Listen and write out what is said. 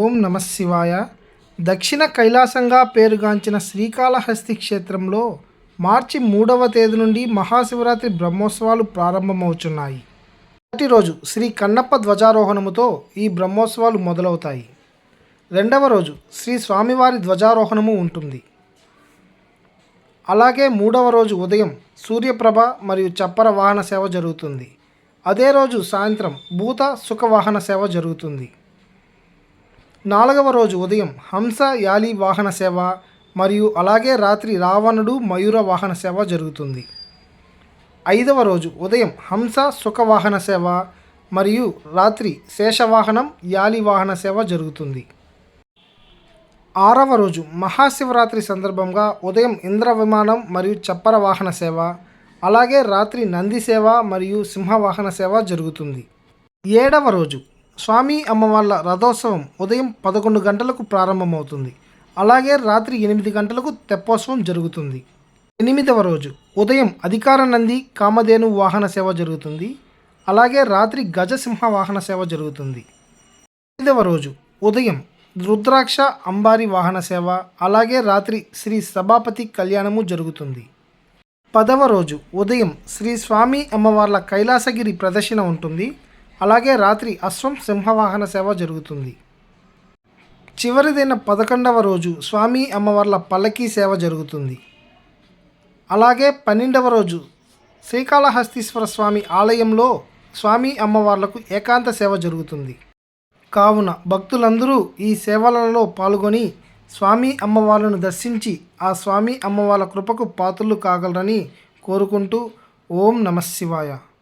ఓం నమ శివాయ. దక్షిణ కైలాసంగా పేరుగాంచిన శ్రీకాళహస్తి క్షేత్రంలో మార్చి మూడవ తేదీ నుండి మహాశివరాత్రి బ్రహ్మోత్సవాలు ప్రారంభమవుతున్నాయి మొదటి రోజు శ్రీ కన్నప్ప ధ్వజారోహణముతో ఈ బ్రహ్మోత్సవాలు మొదలవుతాయి. రెండవ రోజు శ్రీ స్వామివారి ధ్వజారోహణము ఉంటుంది. అలాగే మూడవ రోజు ఉదయం సూర్యప్రభ మరియు చప్పర వాహన సేవ జరుగుతుంది. అదే రోజు సాయంత్రం భూత సుఖ వాహన సేవ జరుగుతుంది. నాలుగవ రోజు ఉదయం హంస యాలి వాహన సేవ మరియు అలాగే రాత్రి రావణుడు మయూర వాహన సేవ జరుగుతుంది. ఐదవ రోజు ఉదయం హంస సుఖ వాహన సేవ మరియు రాత్రి శేషవాహనం యాలి వాహన సేవ జరుగుతుంది. ఆరవ రోజు మహాశివరాత్రి సందర్భంగా ఉదయం ఇంద్ర విమానం మరియు చప్పర వాహన సేవ అలాగే రాత్రి నంది సేవ మరియు సింహవాహన సేవ జరుగుతుంది. ఏడవ రోజు స్వామి అమ్మవార్ల రథోత్సవం ఉదయం పదకొండు గంటలకు ప్రారంభమవుతుంది. అలాగే రాత్రి ఎనిమిది గంటలకు తెప్పోత్సవం జరుగుతుంది. ఎనిమిదవ రోజు ఉదయం అధికార నంది కామధేను వాహన సేవ జరుగుతుంది. అలాగే రాత్రి గజసింహ వాహన సేవ జరుగుతుంది. ఎనిమిదవ రోజు ఉదయం రుద్రాక్ష అంబారి వాహన సేవ అలాగే రాత్రి శ్రీ సభాపతి కళ్యాణము జరుగుతుంది. పదవ రోజు ఉదయం శ్రీ స్వామి అమ్మవార్ల కైలాసగిరి ప్రదర్శన ఉంటుంది. అలాగే రాత్రి అశ్వం సింహవాహన సేవ జరుగుతుంది. చివరిదైన పదకొండవ రోజు స్వామి అమ్మవార్ల పల్లకీ సేవ జరుగుతుంది. అలాగే పన్నెండవ రోజు శ్రీకాళహస్తీశ్వర స్వామి ఆలయంలో స్వామి అమ్మవార్లకు ఏకాంత సేవ జరుగుతుంది. కావున భక్తులందరూ ఈ సేవలలో పాల్గొని స్వామి అమ్మవార్లను దర్శించి ఆ స్వామి అమ్మవార్ల కృపకు పాత్రలు కాగలరని కోరుకుంటూ ఓం నమశివాయ శివాయ.